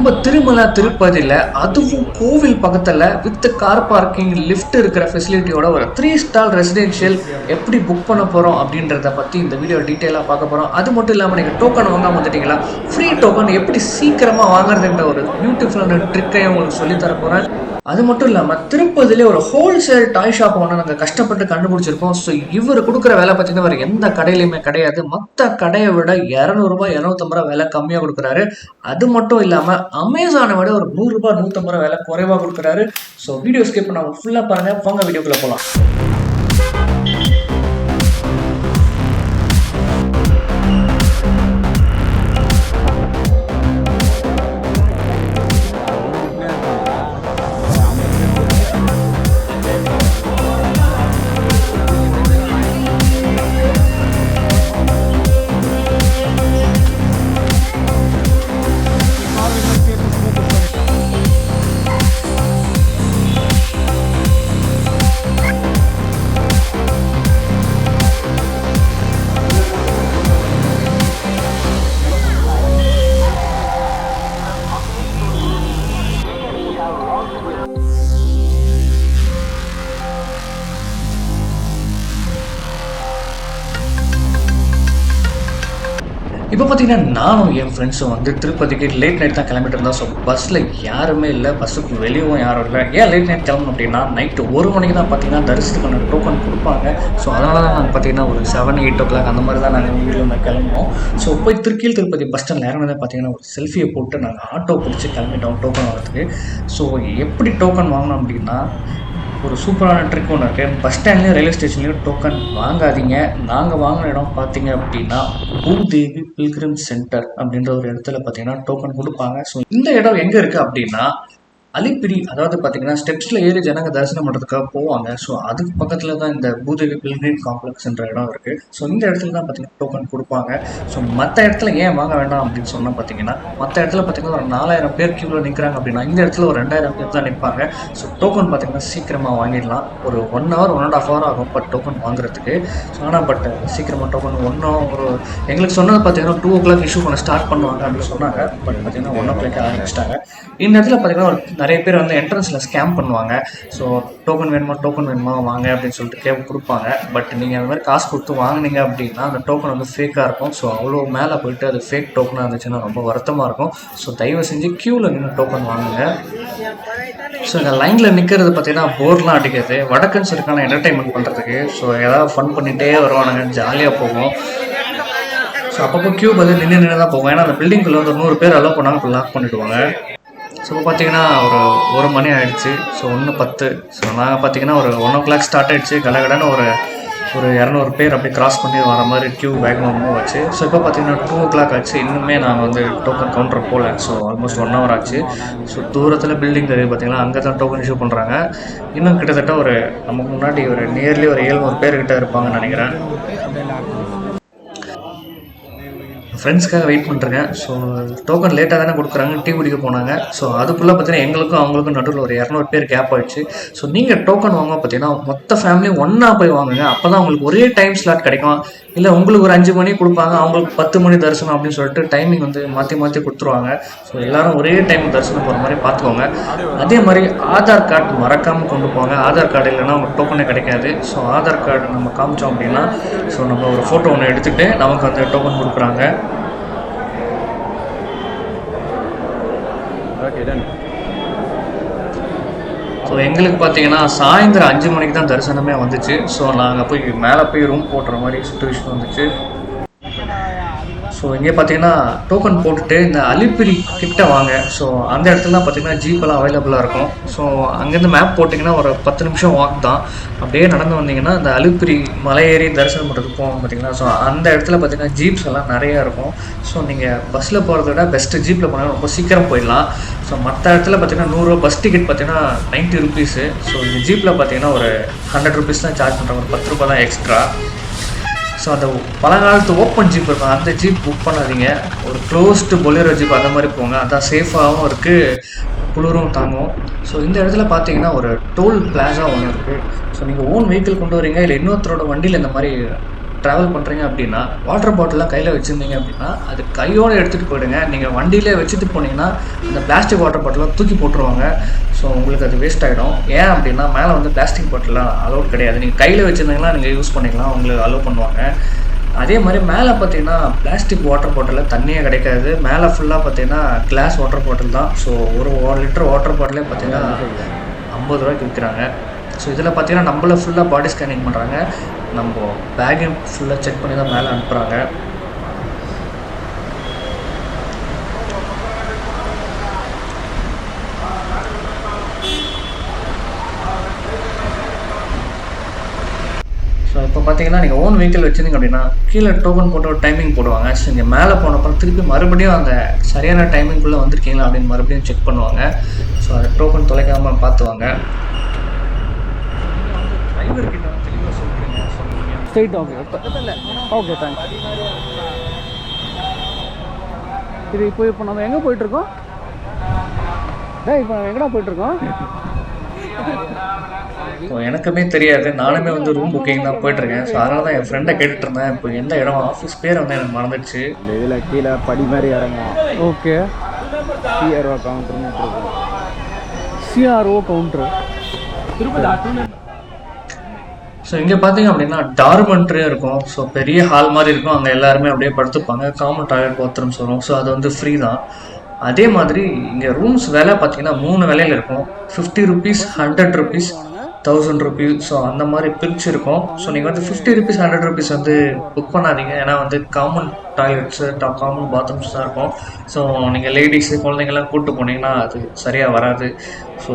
நம்ம திருமலா திருப்பதியில் அதுவும் கோவில் பக்கத்தில் வித் கார் பார்க்கிங் லிஃப்ட் இருக்கிற ஃபெசிலிட்டியோட ஒரு த்ரீ ஸ்டார் ரெசிடென்ஷியல் எப்படி புக் பண்ண போகிறோம் அப்படின்றத பற்றி இந்த வீடியோ டீட்டெயிலாக பார்க்க போகிறோம் அது மட்டும் இல்லாமல் நீங்கள் டோக்கன் வாங்காமல் வந்துட்டீங்களா? ஃப்ரீ டோக்கன் எப்படி சீக்கிரமாக வாங்குறதுன்ற ஒரு பியூட்டிஃபுல்லான ட்ரிக்கையும் உங்களுக்கு சொல்லித்தர போகிறேன் அது மட்டும் இல்லாமல் திருப்பதிலே ஒரு ஹோல்சேல் டாய் ஷாப் ஒன்று நாங்கள் கஷ்டப்பட்டு கண்டுபிடிச்சிருக்கோம். ஸோ இவர் கொடுக்குற வேலை பார்த்தீங்கன்னா வேறு எந்த கடையிலையுமே கிடையாது. மற்ற கடையை விட இரநூறுபா இரநூத்தம்பது ரூபா விலை கம்மியாக கொடுக்குறாரு. அது மட்டும் இல்லாமல் அமேசானை விட ஒரு நூறுரூபா நூற்றம்பது ரூபா விலை குறைவாக கொடுக்குறாரு. ஸோ வீடியோ ஸ்கிப் பண்ணாமல் ஃபுல்லாக பாருங்கள் போங்க வீடியோக்குள்ளே போகலாம் இப்போ பார்த்தீங்கன்னா நானும் என் ஃப்ரெண்ட்ஸும் வந்து திருப்பதிக்கு லேட் நைட் தான் கிளம்பிட்டு இருந்தோம். ஸோ பஸ்ஸில் யாருமே இல்லை. பஸ்ஸுக்கு வெளியவும் யாரும் இல்லை. ஏன் லேட் நைட் கிளம்பணும் அப்படின்னா நைட்டு ஒரு மணிக்கு தான் பார்த்தீங்கன்னா தரிசனத்துக்கான டோக்கன் கொடுப்பாங்க. ஸோ அதனால தான் நாங்கள் பார்த்தீங்கன்னா ஒரு செவன் எயிட் ஓ கிளாக் அந்த மாதிரி தான் நாங்கள் வீட்டில் இருந்து கிளம்புவோம் ஸோ போய் திருக்கியில் திருப்பதி பஸ் ஸ்டாண்ட் இறங்கினதே பார்த்தீங்கன்னா ஒரு செல்ஃபியை போட்டு நாங்கள் ஆட்டோ பிடிச்சி கிளம்பிட்டோம் டோக்கன் வாங்குறதுக்கு. ஸோ எப்படி டோக்கன் வாங்கினோம் அப்படின்னா ஒரு சூப்பரான ட்ரிக் ஒன்று இருக்குது பஸ் ஸ்டாண்ட்லேயும் ரயில்வே ஸ்டேஷன்லேயும் டோக்கன் வாங்காதீங்க. நாங்கள் வாங்கின இடம் பார்த்தீங்க அப்படின்னா பூதேவி பில்கிரிம் சென்டர் அப்படின்ற ஒரு இடத்துல பார்த்தீங்கன்னா டோக்கன் கொடுப்பாங்க. ஸோ இந்த இடம் எங்கே இருக்குது அப்படின்னா அலிப்பிரி அதாவது பார்த்தீங்கன்னா ஸ்டெப்ஸில் ஏறி ஜனங்க தரிசனம் பண்ணுறதுக்காக போவாங்க. ஸோ அதுக்கு பக்கத்தில் தான் இந்த பூதேவி பில்கிரிம் காம்ப்ளெக்ஸ்ன்ற இடம் இருக்குது ஸோ இந்த இடத்துல தான் பார்த்தீங்கன்னா டோக்கன் கொடுப்பாங்க. ஸோ மற்ற இடத்துல ஏன் வாங்க வேண்டாம் அப்படின்னு சொன்னால் பார்த்தீங்கன்னா மற்ற இடத்துல பார்த்தீங்கன்னா ஒரு நாலாயிரம் பேர் கியூவில் நிற்கிறாங்க அப்படின்னா இந்த இடத்துல ஒரு ரெண்டாயிரம் பேர் தான் நிற்பாங்க. ஸோ டோக்கன் பார்த்தீங்கன்னா சீக்கிரமாக வாங்கிடலாம். ஒரு one hour one and half hour ஆகும் பட் டோக்கன் வாங்குறதுக்கு. ஸோ ஆனால் பட் சீக்கிரமாக டோக்கன் ஒன்றும் ஒரு எங்களுக்கு சொன்னது பார்த்தீங்கன்னா டூ ஓ கிளாக் இஷ்யூ பண்ண ஸ்டார்ட் பண்ணுவாங்க அப்படின்னு சொன்னாங்க. பட் பார்த்தீங்கன்னா ஒன் ஓ கிளாக் ஆரம்பிச்சிட்டாங்க. இந்த இடத்துல பார்த்தீங்கன்னா ஒரு நிறைய பேர் வந்து என்ட்ரன்ஸில் ஸ்கேம் பண்ணுவாங்க. ஸோ டோக்கன் வேணுமா டோக்கன் வேணுமா வாங்க அப்படின்னு சொல்லிட்டு கேட்க கொடுப்பாங்க. பட் நீங்கள் அந்த மாதிரி காசு கொடுத்து வாங்குனீங்க அப்படின்னா அந்த டோக்கன் வந்து ஃபேக்காக இருக்கும். ஸோ அவ்வளோ மேலே போயிட்டு அது ஃபேக் டோக்கனாக இருந்துச்சுன்னா ரொம்ப வருத்தமாக இருக்கும். ஸோ தயவு செஞ்சு க்யூவில் நின்று டோக்கன் வாங்குங்க. ஸோ இந்த லைனில் நிற்கிறது பார்த்தீங்கன்னா போர்லாம் அடிக்கிறது வடக்கன்ஸ் இருக்கான என்டர்டைன்மெண்ட் பண்ணுறதுக்கு ஸோ ஏதாவது ஃபன் பண்ணிகிட்டே வருவானுங்க. ஜாலியாக போகும் ஸோ அப்பப்போ க்யூ வந்து நின்று நின்று தான் போகும் ஏன்னா அந்த பில்டிங்குள்ளே வந்து நூறு பேர் அலோவ் பண்ணாங்க இப்போ லாக் பண்ணிவிடுவாங்க ஸோ இப்போ பார்த்தீங்கன்னா ஒரு ஒரு மணி ஆயிடுச்சு. ஸோ ஒன்று பத்து. ஸோ நாங்கள் பார்த்தீங்கன்னா ஒரு ஒன் ஓ கிளாக் ஸ்டார்ட் ஆகிடுச்சு கடகடன்னு ஒரு ஒரு இரநூறு பேர் அப்படி கிராஸ் பண்ணி வர மாதிரி க்யூ வேகமாக ஆச்சு ஸோ இப்போ பார்த்தீங்கன்னா டூ ஓ கிளாக் ஆச்சு. இன்னுமே நாங்கள் வந்து டோக்கன் கவுண்டர் போகல ஸோ ஆல்மோஸ்ட் ஒன் ஹவர் ஆச்சு. ஸோ தூரத்தில் பில்டிங் தெரியுது பார்த்தீங்கன்னா அங்கே தான் டோக்கன் இஷ்யூ பண்ணுறாங்க இன்னும் கிட்டத்தட்ட ஒரு நமக்கு முன்னாடி ஒரு நியர்லி ஒரு ஏழ்நூறு பேர்கிட்ட இருப்பாங்கன்னு நினைக்கிறேன். ஃப்ரெண்ட்ஸ்க்காக வெயிட் பண்ணுறேங்க ஸோ டோக்கன் லேட்டாக தானே கொடுக்குறாங்க டீ குடிக்க போனாங்க. ஸோ அதுக்குள்ளே பார்த்தீங்கன்னா எங்களுக்கும் அவங்களுக்கும் நடுவில் ஒரு இரநூறு பேர் கேப் ஆயிடுச்சு. ஸோ நீங்கள் டோக்கன் வாங்க பார்த்தீங்கன்னா மொத்த ஃபேமிலியும் ஒன்றா போய் வாங்குங்க. அப்போ தான் உங்களுக்கு ஒரே டைம் ஸ்லாட் கிடைக்கும். இல்லை உங்களுக்கு ஒரு அஞ்சு மணி கொடுப்பாங்க அவங்களுக்கு பத்து மணி தரிசனம் அப்படின்னு சொல்லிட்டு டைமிங் வந்து மாற்றி மாற்றி கொடுத்துருவாங்க. ஸோ எல்லாரும் ஒரே டைம் தரிசனம் போகிற மாதிரி பார்த்துக்கோங்க அதே மாதிரி ஆதார் கார்டு மறக்காமல் கொண்டு போங்க. ஆதார் கார்டு இல்லைன்னா உங்களுக்கு டோக்கனே கிடைக்காது. ஸோ ஆதார் கார்டு நம்ம காமிச்சோம் அப்படின்னா ஸோ நம்ம ஒரு ஃபோட்டோ ஒன்று எடுத்துகிட்டு நமக்கு அந்த டோக்கன் கொடுக்குறாங்க. Okay, ஸோ எங்களுக்கு பார்த்தீங்கன்னா சாயந்தரம் அஞ்சு மணிக்கு தான் தரிசனமே வந்துச்சு. ஸோ நாங்கள் போய் மேலே போய் ரூம் போட்டுற மாதிரி சுச்சுவேஷன் வந்துச்சு. ஸோ இங்கே பார்த்தீங்கன்னா டோக்கன் போட்டுட்டு இந்த அலிப்பிரி கிட்ட வாங்க. ஸோ அந்த இடத்துல தான் பார்த்தீங்கன்னா ஜீப்பெல்லாம் அவைலபிளாக இருக்கும். ஸோ அங்கேருந்து மேப் போட்டிங்கன்னா ஒரு பத்து நிமிஷம் வாக் தான். அப்படியே நடந்து வந்தீங்கன்னா இந்த அலிப்பிரி மலை ஏறி தரிசனம் பண்ணுறதுக்கு போவோம் பார்த்தீங்கன்னா ஸோ அந்த இடத்துல பார்த்தீங்கன்னா ஜீப்ஸ் எல்லாம் நிறையா இருக்கும். ஸோ நீங்கள் பஸ்ஸில் போகிறத விட பெஸ்ட்டு ஜீப்பில் போனால் ரொம்ப சீக்கிரம் போயிடலாம். ஸோ மற்ற இடத்துல பார்த்தீங்கன்னா நூறுரூவா பஸ் டிக்கெட் பார்த்தீங்கன்னா நைன்ட்டி ருபீஸு ஸோ இந்த ஜீப்பில் பார்த்தீங்கன்னா ஒரு ஹண்ட்ரட் ருபீஸ் தான் சார்ஜ் பண்ணுறாங்க ஒரு பத்து ரூபா தான் எக்ஸ்ட்ரா ஸோ அந்த பழங்காலத்து ஓப்பன் ஜீப் இருக்கும் அந்த ஜீப் புக் பண்ணாதீங்க. ஒரு க்ளோஸ்டு பொலேரோ ஜீப் அந்த மாதிரி போங்க. அதான் சேஃபாகவும் இருக்குது குளிரும் தாங்கும். ஸோ இந்த இடத்துல பார்த்தீங்கன்னா ஒரு டோல் பிளாஸா ஒன்று இருக்குது ஸோ நீங்கள் ஓன் வெஹிக்கிள் கொண்டு வரீங்க இல்லை இன்னொருத்தரோட வண்டியில் இந்த மாதிரி ட்ராவல் பண்ணுறீங்க அப்படின்னா வாட்டர் பாட்டிலாம் கையில் வச்சுருந்தீங்க அப்படின்னா அது கையோடு எடுத்துகிட்டு போயிடுங்க. நீங்கள் வண்டியிலே வச்சுட்டு போனீங்கன்னா அந்த பிளாஸ்டிக் வாட்டர் பாட்டிலாம் தூக்கி போட்டுருவாங்க. ஸோ உங்களுக்கு அது வேஸ்ட் ஆகிடும் ஏன் அப்படின்னா மேலே வந்து பிளாஸ்டிக் பாட்டிலாம் அலோட் கிடையாது. நீங்கள் கையில் வச்சுருந்தீங்கன்னா நீங்கள் யூஸ் பண்ணிக்கலாம். உங்களுக்கு அலோவ் பண்ணுவாங்க. அதே மாதிரி மேலே பார்த்தீங்கன்னா பிளாஸ்டிக் வாட்டர் பாட்டிலில் தண்ணியே கிடைக்காது. மேலே ஃபுல்லாக பார்த்தீங்கன்னா கிளாஸ் வாட்டர் பாட்டில் தான். ஸோ ஒரு ஒரு லிட்டர் வாட்டர் பாட்டிலே பார்த்தீங்கன்னா ஐம்பது ரூபாய்க்கு விற்கிறாங்க. ஸோ இதில் பார்த்தீங்கன்னா நம்மள ஃபுல்லாக பாடி ஸ்கேனிங் பண்ணுறாங்க நம்ம பேக்கையும் ஃபுல்லாக செக் பண்ணி தான் மேலே அனுப்புகிறாங்க ஸோ இப்போ பார்த்தீங்கன்னா நீங்கள் ஓன் வெஹிக்கிள் வச்சுருந்தீங்க அப்படின்னா கீழே டோக்கன் போட்டு ஒரு டைமிங் போடுவாங்க. ஸோ இங்கே மேலே போனப்போ திருப்பி மறுபடியும் அந்த சரியான டைமிங்குள்ளே வந்திருக்கீங்களா அப்படின்னு மறுபடியும் செக் பண்ணுவாங்க. ஸோ அதை டோக்கன் தொலைக்காமல் பார்த்துவாங்க. டிரைவர்கிட்ட தெளிவாக சொல்கிறீங்க சொல்லுங்க ஸ்ட்ரெயிட் ஓகே ஓகே தேங்க்ஸ் இது இப்போ இப்போ நம்ம எங்கே போயிட்டுருக்கோம்? டேய் இப்போ நம்ம எங்கடா போயிட்டுருக்கோம்? ஸோ எனக்குமே தெரியாது. நானுமே வந்து ரூம் புக்கிங் தான் போயிட்டுருக்கேன். ஸோ அதனால தான் என் ஃப்ரெண்டை கேட்டுட்டு இருந்தேன் இப்போ எந்த இடம்? ஆஃபீஸ் பேர் வந்து எனக்கு மறந்துடுச்சு. இதில் கீழே படி மாதிரி இறங்கும் ஓகே சிஆர்ஓ கவுண்டர்னு சிஆர்ஓ கவுண்ட்ரு ஸோ இங்கே பார்த்தீங்க அப்படின்னா டார்மெண்ட்ரியும் இருக்கும். ஸோ பெரிய ஹால் மாதிரி இருக்கும். அங்கே எல்லாருமே அப்படியே படுத்துப்பாங்க. காமன் டாய்லெட் பாத்ரூம்ஸ் வரும் ஸோ அது வந்து ஃப்ரீ தான். அதே மாதிரி இங்கே ரூம்ஸ் விலை பார்த்தீங்கன்னா மூணு விலையில் இருக்கும். Fifty rupees hundred rupees thousand rupees so அந்த மாதிரி பிரிச்சு இருக்கும். ஸோ நீங்கள் வந்து ஃபிஃப்டி ருபீஸ் ஹண்ட்ரட் ருபீஸ் வந்து புக் பண்ணாதீங்க. ஏன்னா வந்து காமன் டாய்லெட்ஸு காமன் பாத்ரூம்ஸ் தான் இருக்கும். ஸோ நீங்கள் லேடிஸு குழந்தைங்கள்லாம் கூப்பிட்டு போனீங்கன்னா அது சரியாக வராது. ஸோ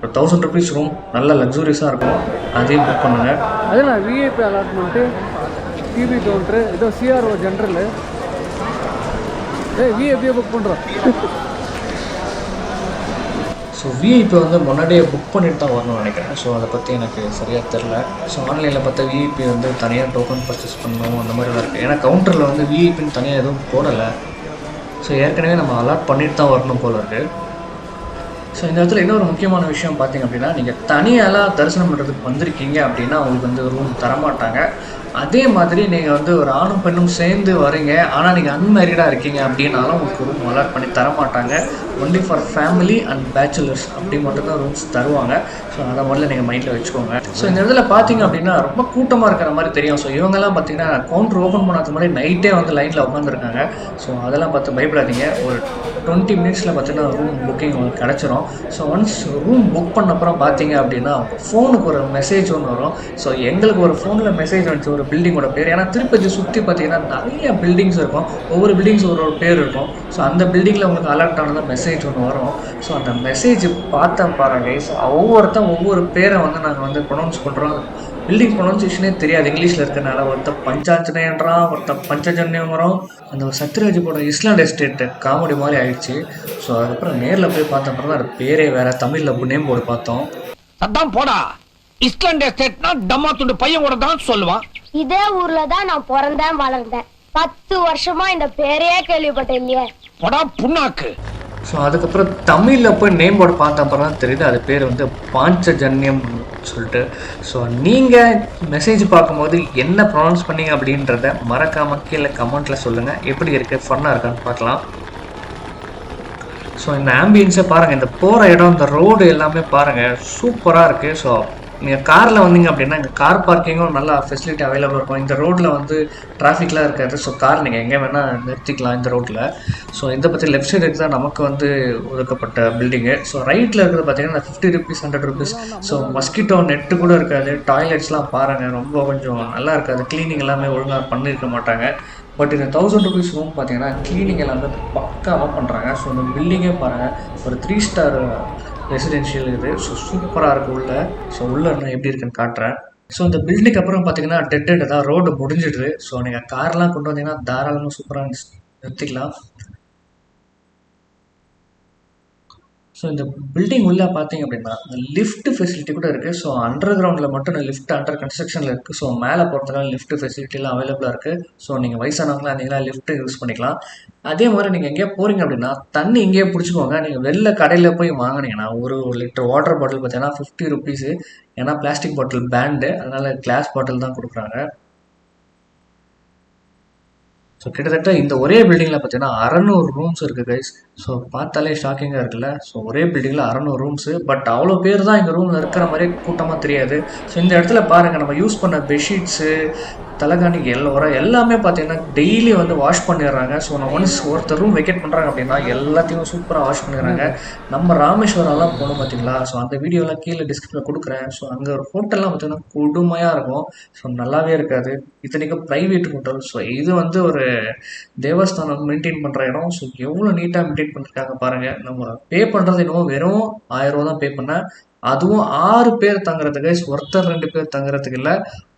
ஒரு தௌசண்ட் ருபீஸ் ரூம் நல்ல லக்ஸூரியஸாக இருக்கும். அதையும் புக் பண்ணுங்கள் அதில் விஐபி அலாட்மெண்ட்டு டிவி கவுண்ட்ரு இதோ சிஆர்ஓ ஜென்ரலு ஏய் விஐபியை புக் பண்ணுறோம் ஸோ விஐபி வந்து முன்னாடியே புக் பண்ணிட்டு தான் வரணும்னு நினைக்கிறேன். ஸோ அதை பற்றி எனக்கு சரியாக தெரில ஸோ ஆன்லைனில் பார்த்தா விஐபி வந்து தனியாக டோக்கன் பர்ச்சேஸ் பண்ணணும் அந்த மாதிரி தான் இருக்குது ஏன்னா கவுண்டரில் வந்து விஐபின்னு தனியாக எதுவும் போடலை. ஸோ ஏற்கனவே நம்ம அலாட் பண்ணிட்டு தான் வரணும் போல இருக்குது ஸோ இந்த இடத்துல இன்னொரு முக்கியமான விஷயம் பார்த்தீங்க அப்படின்னா நீங்கள் தனியாலாம் தரிசனம் பண்ணுறதுக்கு வந்திருக்கீங்க அப்படின்னா உங்களுக்கு வந்து ரூம் தரமாட்டாங்க. அதே மாதிரி நீங்கள் வந்து ஒரு ஆணும் பெண்ணும் சேர்ந்து வரீங்க. ஆனால் நீங்கள் அன்மேரிடாக இருக்கீங்க அப்படின்னாலும் உங்களுக்கு ரூம் அலாட் பண்ணி தர மாட்டாங்க only for family and bachelors அப்படி மட்டும்தான் ரூம்ஸ் தருவாங்க. ஸோ அதை முதல்ல நீங்கள் மைண்டில் வச்சுக்கோங்க. ஸோ இந்த இடத்துல பார்த்தீங்க அப்படின்னா ரொம்ப கூட்டமாக இருக்கிற மாதிரி தெரியும். ஸோ இவங்கெல்லாம் பார்த்தீங்கன்னா கவுண்டர் ஓப்பன் பண்ணாத மாதிரி நைட்டே வந்து லைனில் உட்காந்துருக்காங்க ஸோ அதெல்லாம் பார்த்து பயப்படாதீங்க. ஒரு டுவெண்ட்டி மினிட்ஸில் பார்த்தீங்கன்னா ரூம் புக்கிங் உங்களுக்கு கிடச்சிரும். ஸோ ஒன்ஸ் ரூம் புக் பண்ண அப்புறம் பார்த்தீங்க அப்படின்னா ஃபோனுக்கு ஒரு மெசேஜ் ஒன்று வரும். ஸோ எங்களுக்கு ஒரு ஃபோனில் மெசேஜ் வந்துச்சு ஒரு பில்டிங்கோட பேர். ஏன்னா திருப்பதி சுற்றி பார்த்தீங்கன்னா நிறைய பில்டிங்ஸ் இருக்கும். ஒவ்வொரு பில்டிங்ஸ் ஒரு ஒரு பேர் இருக்கும். ஸோ அந்த பில்டிங்கில் உங்களுக்கு அலர்ட் ஆனதாக மெசேஜ் ஒன்று வரும். ஸோ அந்த மெசேஜ் பார்த்தேன் பாருங்க ஸோ ஒவ்வொருத்தன் ஒவ்வொரு பேரை வந்து நாங்கள் வந்து ப்ரொனவுன்ஸ் பண்ணுறோம் பில்டிங் ப்ரொனவுன்சேஷனே தெரியாது. இங்கிலீஷில் இருக்கனால ஒருத்தன் பஞ்சாஞ்சனேன்றான் ஒருத்தன் பஞ்சஜன்யங்கிறோம். அந்த சத்யராஜ் போட இஸ்லாண்ட் எஸ்டேட் காமெடி மாதிரி ஆயிடுச்சு. ஸோ அதுக்கப்புறம் நேரில் போய் பார்த்தப்பறம் தான் அது பேரே வேற. தமிழில் நேம் போர்டு பார்த்தோம். அதான் போடா. இஸ்லாண்ட் எஸ்டேட்னா டம்மா துண்டு பையன் கூட தான் சொல்லுவான். இதே ஊர்ல தான் நான் பிறந்தேன் வளர்ந்தேன். பத்து வருஷமா இந்த பேரையே கேள்விப்பட்டேன் இல்லையே போடா புண்ணாக்கு. ஸோ அதுக்கப்புறம் தமிழில் போய் நேம் போர்டு பார்த்த அப்புறம் தான் தெரியுது. அது பேர் வந்து பாஞ்சஜன்யம் சொல்லிட்டு. ஸோ நீங்கள் மெசேஜ் பார்க்கும்போது என்ன ப்ரொனவுன்ஸ் பண்ணீங்க அப்படின்றத மறக்காமல் கீழே கமெண்ட்டில் சொல்லுங்கள் எப்படி இருக்குது ஃபன்னாக இருக்கான்னு பார்க்கலாம். ஸோ இந்த ஆம்பியன்ஸை பாருங்கள் இந்த போகிற இடம் இந்த ரோடு எல்லாமே பாருங்கள் சூப்பராக இருக்குது ஸோ நீங்கள் காரில் வந்தீங்க அப்படின்னா இங்கே கார் பார்க்கிங்கும் நல்லா ஃபெசிலிட்டி அவைலபிள் இருக்கும். இந்த ரோட்டில் வந்து டிராஃபிக்லாம் இருக்காது. ஸோ கார் நீங்கள் எங்கே வேணால் நிறுத்திக்கலாம் இந்த ரோட்டில் ஸோ இதை பற்றி லெஃப்ட் சைடு தான் நமக்கு வந்து ஒதுக்கப்பட்ட பில்டிங்கு ஸோ ரைட்டில் இருக்கிறது பார்த்தீங்கன்னா fifty rupees hundred rupees so mosquito net கூட இருக்காது. டாய்லெட்ஸ்லாம் பாருங்கள் ரொம்ப கொஞ்சம் நல்லா இருக்காது. க்ளீனிங் எல்லாமே ஒழுங்காக பண்ணியிருக்க மாட்டாங்க. பட் இந்த தௌசண்ட் ருபீஸ் ரூம் பார்த்தீங்கன்னா க்ளீனிங் எல்லாமே பக்காவாக பண்ணுறாங்க ஸோ இந்த பில்டிங்கே பாருங்கள் ஒரு த்ரீ ஸ்டார் ரெசிடென்ஷியல் இது. ஸோ சூப்பராக இருக்குது உள்ள. ஸோ உள்ள இன்னும் எப்படி இருக்குன்னு காட்டுறேன். ஸோ இந்த பில்டிங் அப்புறம் பார்த்தீங்கன்னா டெட் தான். ரோடு முடிஞ்சிடுது. ஸோ நீங்கள் கார்லாம் கொண்டு வந்தீங்கன்னா தாராளமாக சூப்பராக நிறுத்திக்கலாம். ஸோ இந்த பில்டிங் உள்ளே பார்த்தீங்க அப்படின்னா லிஃப்ட் ஃபெசிலிட்டி கூட இருக்குது ஸோ அண்டர் கிரவுண்டில் மட்டும் லிஃப்ட் அண்டர் கன்ஸ்ட்ரக்ஷனில் இருக்குது ஸோ மேலே போகிறதுக்கான லிஃப்ட் ஃபெசிலிட்டிலாம் அவைலபிளாக இருக்குது ஸோ நீங்கள் வயசானவங்களா இருந்தீங்கன்னா லிஃப்ட் யூஸ் பண்ணிக்கலாம். அதே மாதிரி நீங்கள் எங்கேயா போகிறீங்க அப்படின்னா தண்ணி இங்கேயே பிடிச்சிக்கோங்க. நீங்கள் வெளில கடையில் போய் வாங்கினீங்கன்னா ஒரு லிட்டர் வாட்டர் பாட்டில் பார்த்தீங்கன்னா ஃபிஃப்டி ருபீஸு ஏன்னா பிளாஸ்டிக் பாட்டில் பேண்டு அதனால் கிளாஸ் பாட்டில் தான் கொடுக்குறாங்க. ஸோ கிட்டத்தட்ட இந்த ஒரே பில்டிங்கில் பார்த்தீங்கன்னா அறநூறு ரூம்ஸ் இருக்குது கைஸ் ஸோ பார்த்தாலே ஷாக்கிங்காக இருக்குல்ல. ஸோ ஒரே பில்டிங்கில் அறநூறு ரூம்ஸு பட் அவ்வளோ பேர் தான் இங்கே ரூமில் இருக்கிற மாதிரி கூட்டமாக தெரியாது. ஸோ இந்த இடத்துல பாருங்கள் நம்ம யூஸ் பண்ண பெட்ஷீட்ஸு தலைகாணி எல்லாம் எல்லாமே பார்த்தீங்கன்னா டெய்லி வந்து வாஷ் பண்ணிடுறாங்க. ஸோ நான் ஒன்ஸ் ஒருத்தர் ரூம் வெக்கேட் பண்ணுறாங்க அப்படின்னா எல்லாத்தையும் சூப்பராக வாஷ் பண்ணிடுறாங்க. நம்ம ராமேஸ்வரம்லாம் போகணும் பார்த்தீங்களா? ஸோ அந்த வீடியோலாம் கீழே டிஸ்கிரிப்ஷனில் கொடுக்குறேன். ஸோ அங்கே ஒரு ஹோட்டல்லாம் பார்த்தீங்கன்னா கொடுமையாக இருக்கும். ஸோ நல்லாவே இருக்காது. இத்தனைக்கும் ப்ரைவேட் ஹோட்டல் ஸோ இது வந்து ஒரு தேவஸ்தானம் மெயின்டைன் பண்ணுற இடம். ஸோ எவ்வளோ நீட்டாக மெயின்டைன் பண்ணிருக்காங்க பாருங்கள் நம்ம பே பண்ணுறது என்னவோ வெறும் ஆயிரம் ரூபா தான் பே பண்ணேன் அதுவும் ஆறு பேர் தங்குறதுக்கு ஒருத்தர் ரெண்டு பேர் தங்குறதுக்கு இல்லை.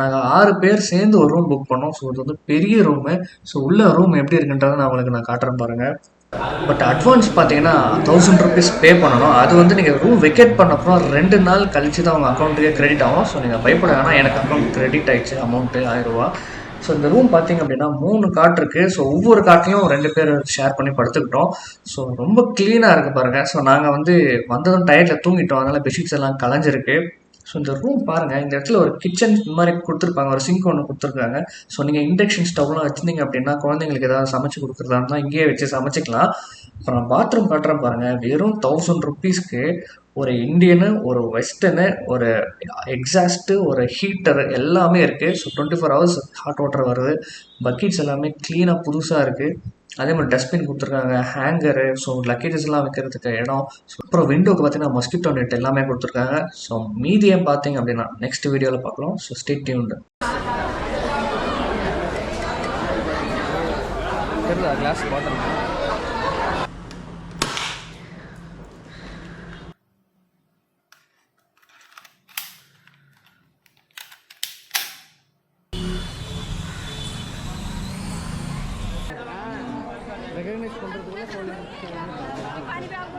நாங்கள் ஆறு பேர் சேர்ந்து ஒரு ரூம் புக் பண்ணோம். ஸோ இது வந்து பெரிய ரூமு ஸோ உள்ள ரூம் எப்படி இருக்குன்றதை நான் உங்களுக்கு நான் காட்டுறேன் பாருங்கள் பட் அட்வான்ஸ் பார்த்தீங்கன்னா தௌசண்ட் ருபீஸ் பே பண்ணணும். அது வந்து நீங்கள் ரூம் வெக்கேட் பண்ணப்புறம் ரெண்டு நாள் கழிச்சு தான் உங்கள் அக்கௌண்ட்டுக்கே கிரெடிட் ஆகும். ஸோ நீங்கள் பயப்பட வேணாம். எனக்கு அக்கௌண்ட் கிரெடிட் ஆயிடுச்சு அமௌண்ட்டு ரூபா ஸோ இந்த ரூம் பார்த்தீங்க அப்படின்னா மூணு காட் இருக்குது ஸோ ஒவ்வொரு காட்லையும் ரெண்டு பேர் ஷேர் பண்ணி படுத்துக்கிட்டோம். ஸோ ரொம்ப க்ளீனாக இருக்குது பாருங்கள் ஸோ நாங்கள் வந்து வந்ததும் டயர்டில் தூங்கிட்டோம். அதனால் பெட்ஷீட்ஸ் எல்லாம் கலைஞ்சிருக்கு. ஸோ இந்த ரூம் பாருங்கள் இந்த இடத்துல ஒரு கிச்சன் இந்த மாதிரி கொடுத்துருப்பாங்க. ஒரு சிங்க் ஒன்று கொடுத்துருக்காங்க. ஸோ நீங்கள் இண்டக்ஷன் ஸ்டவ்லாம் வச்சுருந்தீங்க அப்படின்னா குழந்தைங்களுக்கு ஏதாவது சமைச்சு கொடுக்குறதா இருந்தால் இங்கேயே வச்சு சமைச்சிக்கலாம். அப்புறம் பாத்ரூம் காட்டுறேன் பாருங்கள் வெறும் தௌசண்ட் ருப்பீஸ்க்கு ஒரு இந்தியனு ஒரு வெஸ்டர்னு ஒரு எக்ஸாஸ்ட்டு ஒரு ஹீட்டர் எல்லாமே இருக்குது so twenty four hours hot water வருது. பக்கெட்ஸ் எல்லாமே க்ளீனாக புதுசாக இருக்குது அதே மாதிரி டஸ்ட்பின் கொடுத்துருக்காங்க ஹேங்கரு ஸோ லக்கேஜஸ்லாம் வைக்கிறதுக்கு இடம். ஸோ அப்புறம் விண்டோக்கு பார்த்தீங்கன்னா மஸ்கிட்டோ நெட் எல்லாமே கொடுத்துருக்காங்க. ஸோ மீதியை பார்த்தீங்க அப்படின்னா நெக்ஸ்ட் வீடியோவில் பார்க்கலாம். ஸோ ஸ்டே டியூன்டு தெரியல கிளாஸ் பாட்டில் पानी पे आप